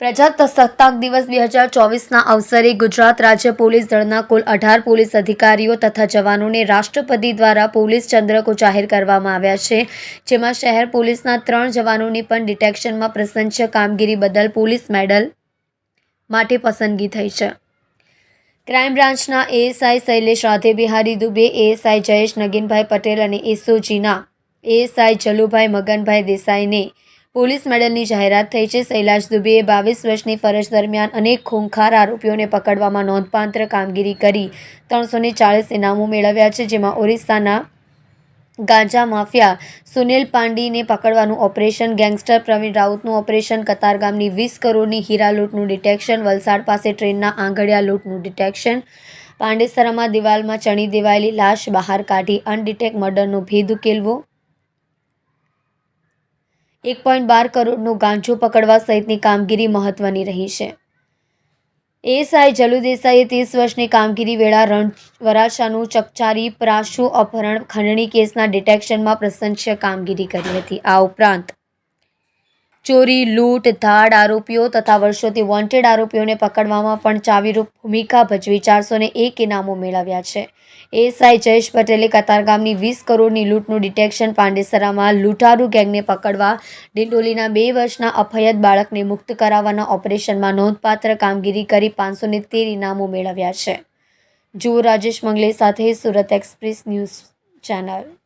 પ્રજાસત્તાક દિવસ બે હજાર ચોવીસના અવસરે ગુજરાત રાજ્ય પોલીસ દળના કુલ અઢાર પોલીસ અધિકારીઓ તથા જવાનોને રાષ્ટ્રપતિ દ્વારા પોલીસ ચંદ્રકો જાહેર કરવામાં આવ્યા છે. જેમાં શહેર પોલીસના ત્રણ જવાનોની પણ ડિટેક્શનમાં પ્રશંસ્ય કામગીરી બદલ પોલીસ મેડલ માટે પસંદગી થઈ છે. ક્રાઇમ બ્રાન્ચના એએસઆઈ શૈલેષ રાધે બિહારી દુબે, એએસઆઈ જયેશ નગીનભાઈ પટેલ અને એસઓજીના એએસઆઈ જલુભાઈ મગનભાઈ દેસાઈને પોલીસ મેડલની જાહેરાત થઈ છે. શૈલાશ દુબેએ બાવીસ વર્ષની ફરજ દરમિયાન અનેક ખૂંખાર આરોપીઓને પકડવામાં નોંધપાત્ર કામગીરી કરી. ત્રણસો ને ચાળીસ ઇનામો મેળવ્યા છે, જેમાં ઓરિસ્સાના ગાંજા માફિયા, સુનિલ પાંડીને પકડવાનું ઓપરેશન, ગેંગસ્ટર પ્રવીણ રાઉતનું ઓપરેશન કતારગામની વીસ કરોડની હીરા લૂંટનું ડિટેક્શન, વલસાડ પાસે ટ્રેનના આંગળિયા લૂંટનું ડિટેક્શન. પાંડેસરામાં દિવાલમાં ચણી દેવાયેલી લાશ બહાર કાઢી અનડિટેક મર્ડરનો ભેદ ઉકેલવો. એક પોઈન્ટ બાર કરોડનું ગાંજો પકડવા સહિતની કામગીરી મહત્વની રહી છે. એએસઆઈ જલુ દેસાઈએ ત્રીસ વર્ષની કામગીરી વેળા રણ વરાછાનું ચકચારી પ્રાશુ અપહરણ, ખંડણી કેસના ડિટેક્શનમાં પ્રશંસ્ય કામગીરી કરી હતી. આ ઉપરાંત ચોરી, લૂંટ, ધાડ આરોપીઓ તથા વર્ષોથી વોન્ટેડ આરોપીઓને પકડવામાં પણ ચાવીરૂપ ભૂમિકા ભજવી ચારસો એક ઇનામો મેળવ્યા છે. એસઆઈ જયેશ પટેલે કતારગામની વીસ કરોડની લૂંટનું ડિટેક્શન પાંડેસરામાં લૂંટારૂ ગેંગને પકડવા, ડિંડોલીના બે વર્ષના અફયત બાળકને મુક્ત કરાવવાના ઓપરેશનમાં નોંધપાત્ર કામગીરી કરી પાંચસો તેર ઇનામો મેળવ્યા છે. જુઓ રાજેશ મંગલે સાથે સુરત એક્સપ્રેસ ન્યૂઝ ચેનલ.